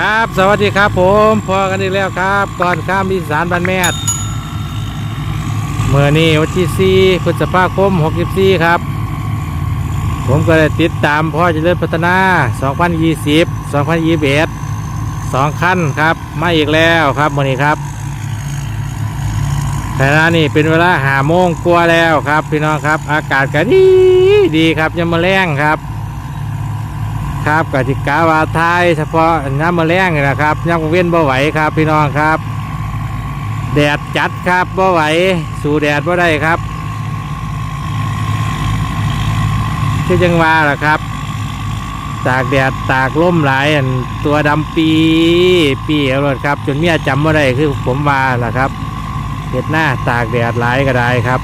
ครับ สวัสดีครับผมพอกันอีกแล้วครับ ก่อนข้ามอีสานบ้านแมดเมื่อนี้วันที่4พฤษภาคม 64 ครับ ผมก็ได้ติดตามพ่อเจริญพัฒนา 2020 2021สองขั้นครับ มาอีกแล้วครับมื่อนี้ครับแต่ละนี่เป็นเวลาหาโมงกลัวแล้วครับ พี่น้องครับ อากาศก็ดีดีครับยังมาแรงครับ ครับกติกาวาไทยเฉพาะน้ำมะแรงนี่นะครับย่ำเว้นบ่ไหวครับพี่น้องครับ แดดจัดครับบ่ไหว สู่แดดบ่ได้ครับคือจังว่าล่ะครับ ตากแดดตากลมหลายอันตัวดำปีปีเอาเลยครับ จนเมียจำบ่ได้คือผมว่าล่ะครับเห็ดหน้าตากแดดหลายก็ได้ครับ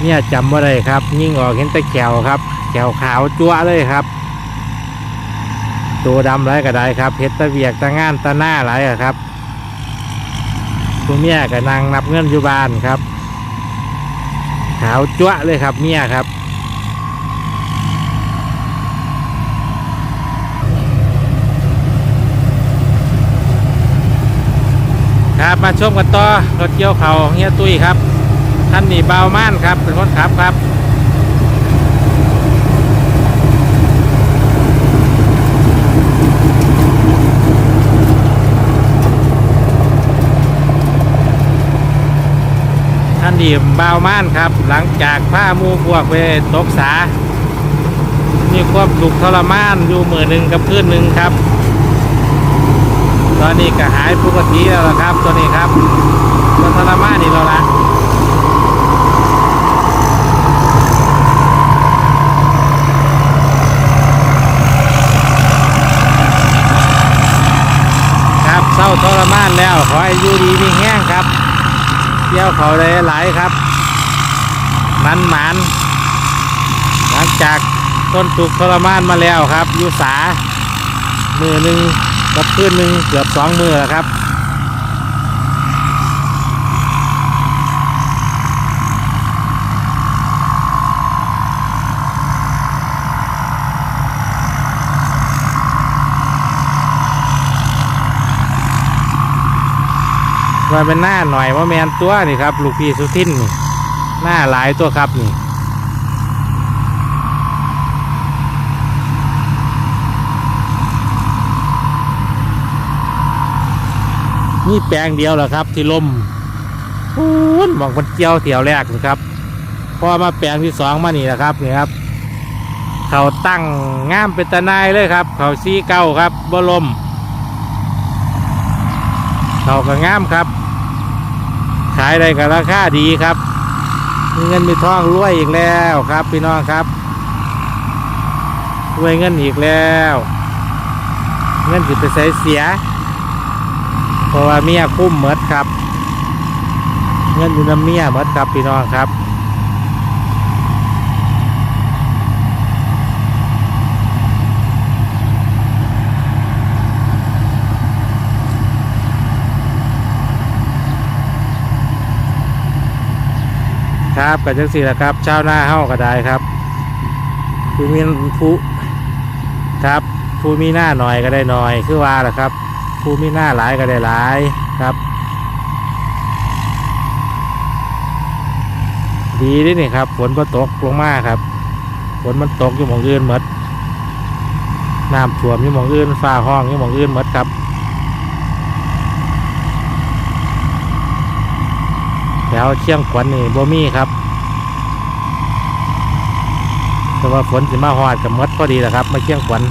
เมียจำบ่ได้ครับ ยิ่งออกเห็นแต่แขวครับแขวขาวจั๊วเลยครับ ตัวดำไรก็ได้ครับเฮ็ดตะเวียกตะงานตะหน้าไรอะครับคุณเมียก็นั่งนับเงินอยู่บ้านครับ ขาวจั๊วะเลยครับเมียครับครับมาชมกันต่อรถเกี่ยวเขาเฮียตุ้ยครับท่านนี่เบาม่านครับเป็นคนขับครับ ท่านดีบาวม่านครับ หลังจากผ้ามูพวกไปตกสา มีความสุทรมานอยู่มือหนึ่งกับคืนหนึ่งครับ ตอนนี้ก็หายปกติแล้วครับ ตัวนี้ครับตัวทรมานนี่แล้วละครับเศร้าทรมานแล้วขอให้อยู่ดีมีแห้งครับ เกี่ยวเขาได้หลายครับ มันหมานหลังจากต้นตุกข์ทรมานมาแล้วครับยูสามือหนึ่งกับพื้นหนึ่งเกือบสองมือครับ ว่าเป็นหน้าหน่อยว่าแมนตัวนี่ครับ ลูกพี่สุทินนี่หน้าหลายตัวครับนี่นี่แปลงเดียวแหละครับ ที่ลมพูนมองคนเจียวเถี่ยวแรกนี่ครับพอมาแปลงที่สองมานี่แหละครับนี่ครับ เขาตั้งงามเป็นตะนายเลยครับ เขาซีเก้าครับบ่ลม เขาก็งามครับ ขายได้กับราคาดีครับ มีเงินมีทองรวยอีกแล้วครับ พี่น้องครับรวยเงินอีกแล้ว เงินสิไปใส่เสีย เพราะว่าเมียคุ้มเมดครับ เงินอยู่น้ำเมียเมดครับพี่น้องครับ ครับกับจังสี่แหละครับเช้าหน้าเฮ้าก็ได้ครับผู้มีผู้ครับผู้มีหน้าหน่อยก็ได้หน่อย คือว่าแหละครับผู้มีหน้าหลายก็ได้หลายครับดีด้วยนี่ครับฝนก็ตกลงมาครับฝนมันตกอยู่หมองอื่นหมดน้ำท่วมอยู่หมองอื่นฟ้าห้องอยู่หมองอื่นหมดครับ ถวเชียงขวัญนี่บ่มีครับ แต่ว่าฝนสิมาหอดกับมดพอดีแหละครับ มาเชียงขวัญ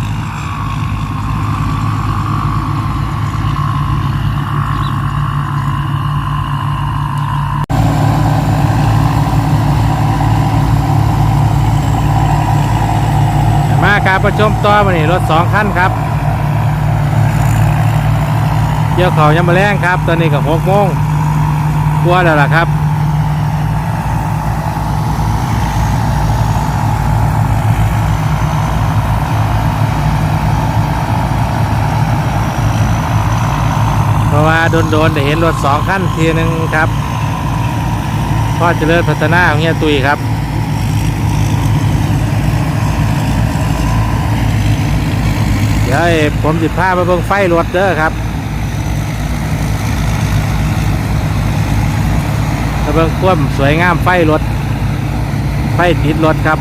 มาการประชุมต่อมานี่รถสองคันครับเกี่ยวเขายังมาแรงครับ ตอนนี้ก็หกโมง กลัวาแล้วล่ะครับเพราะว่าโดนๆได้เห็นรถสองคันทีหนึ่งครับพ่อเจริญพัฒนาของเฮียตุยครับ เดี๋ยวผมสิพามาเบิ่งไฟรถเด้อครับมา เบิ่งความสวยงามไฟรถ ไฟติดรถครับ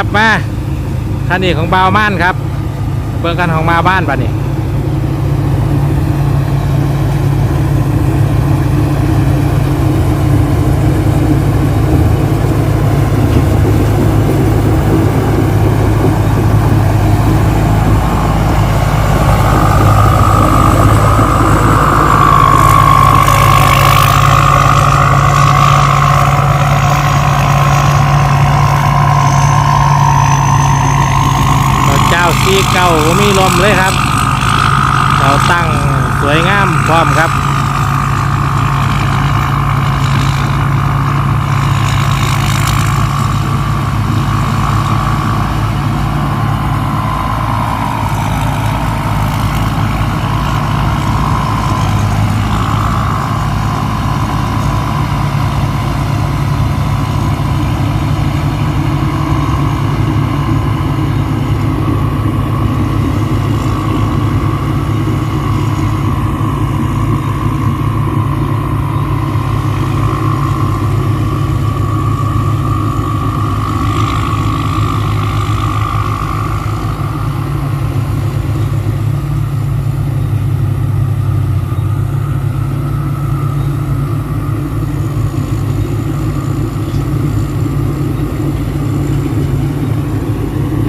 ครับมาคันนี้ของบาวม่านครับ เบิ่งกันของมาบ้านป่ะนี่ เก่าก็มีลมเลยครับ เราตั้งสวยงามพร้อมครับ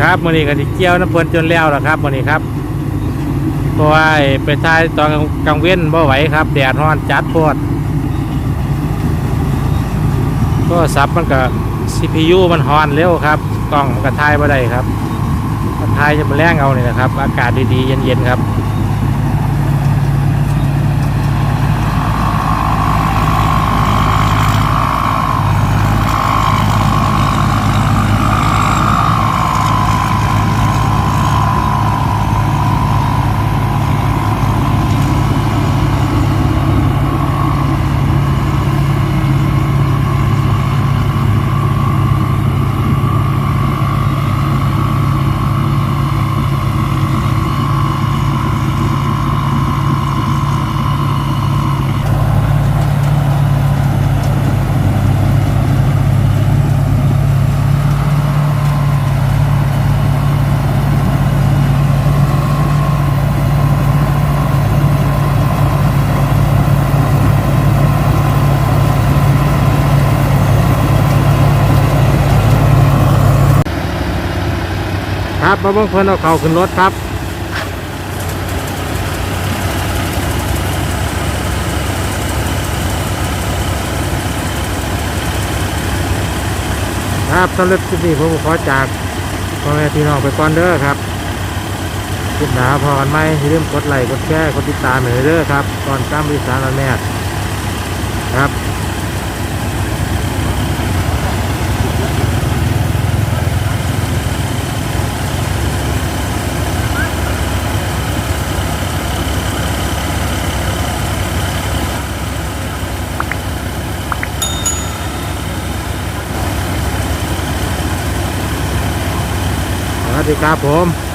ครับมื่อนี้ก็ที่เกี่ยวน้ำเพิ่นจนแล้วล่ะครับมื่อนี้ครับเพราะว่าไอ้ไปทายตอนกลางเว้นบ่ไหวครับแดดร้อนจัดโพดก็ซับมันก็ CPU มันฮอนเร็วครับกล้องมันก็ถ่ายบ่ได้ครับก็ถ่ายจะมาแรงเอาเนี่ยนะครับ อากาศดีๆเย็นๆครับ ครับมาเบิ่งเพิ่นเอาเข่าขึ้นรถครับครับสำหรับคลิปนี้ผมขอจากพ่อแม่พี่น้องไปก่อนเด้อครับคลิปหนาพอกันไหมอย่าลืมกดไลค์กดแชร์กดติดตามหน่อยเด้อครับก่อนกล้ามบริษัทเราแม่ ดีครับผม